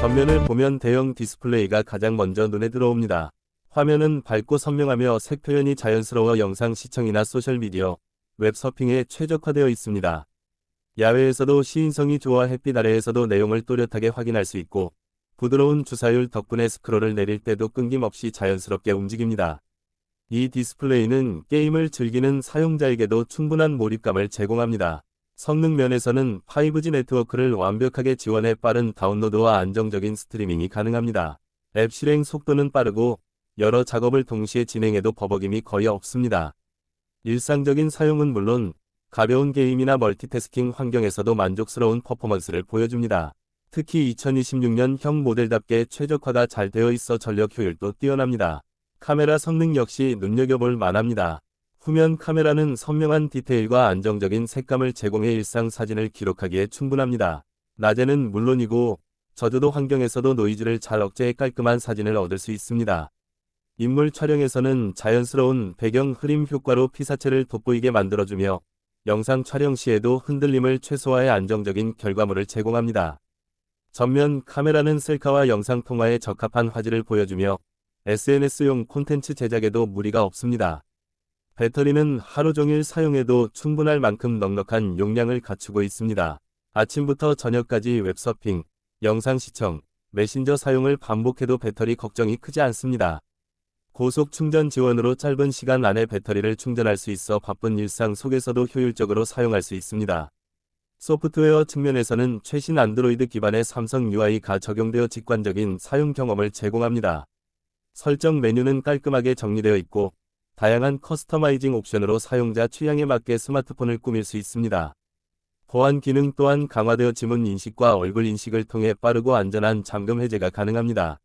전면을 보면 대형 디스플레이가 가장 먼저 눈에 들어옵니다. 화면은 밝고 선명하며 색 표현이 자연스러워 영상 시청이나 소셜미디어, 웹서핑에 최적화되어 있습니다. 야외에서도 시인성이 좋아 햇빛 아래에서도 내용을 또렷하게 확인할 수 있고 부드러운 주사율 덕분에 스크롤을 내릴 때도 끊김없이 자연스럽게 움직입니다. 이 디스플레이는 게임을 즐기는 사용자에게도 충분한 몰입감을 제공합니다. 성능 면에서는 5G 네트워크를 완벽하게 지원해 빠른 다운로드와 안정적인 스트리밍이 가능합니다. 앱 실행 속도는 빠르고 여러 작업을 동시에 진행해도 버벅임이 거의 없습니다. 일상적인 사용은 물론 가벼운 게임이나 멀티태스킹 환경에서도 만족스러운 퍼포먼스를 보여줍니다. 특히 2026년형 모델답게 최적화가 잘 되어 있어 전력 효율도 뛰어납니다. 카메라 성능 역시 눈여겨볼 만합니다. 후면 카메라는 선명한 디테일과 안정적인 색감을 제공해 일상 사진을 기록하기에 충분합니다. 낮에는 물론이고 저조도 환경에서도 노이즈를 잘 억제해 깔끔한 사진을 얻을 수 있습니다. 인물 촬영에서는 자연스러운 배경 흐림 효과로 피사체를 돋보이게 만들어주며 영상 촬영 시에도 흔들림을 최소화해 안정적인 결과물을 제공합니다. 전면 카메라는 셀카와 영상 통화에 적합한 화질을 보여주며 SNS용 콘텐츠 제작에도 무리가 없습니다. 배터리는 하루 종일 사용해도 충분할 만큼 넉넉한 용량을 갖추고 있습니다. 아침부터 저녁까지 웹서핑, 영상 시청, 메신저 사용을 반복해도 배터리 걱정이 크지 않습니다. 고속 충전 지원으로 짧은 시간 안에 배터리를 충전할 수 있어 바쁜 일상 속에서도 효율적으로 사용할 수 있습니다. 소프트웨어 측면에서는 최신 안드로이드 기반의 삼성 UI가 적용되어 직관적인 사용 경험을 제공합니다. 설정 메뉴는 깔끔하게 정리되어 있고 다양한 커스터마이징 옵션으로 사용자 취향에 맞게 스마트폰을 꾸밀 수 있습니다. 보안 기능 또한 강화되어 지문 인식과 얼굴 인식을 통해 빠르고 안전한 잠금 해제가 가능합니다.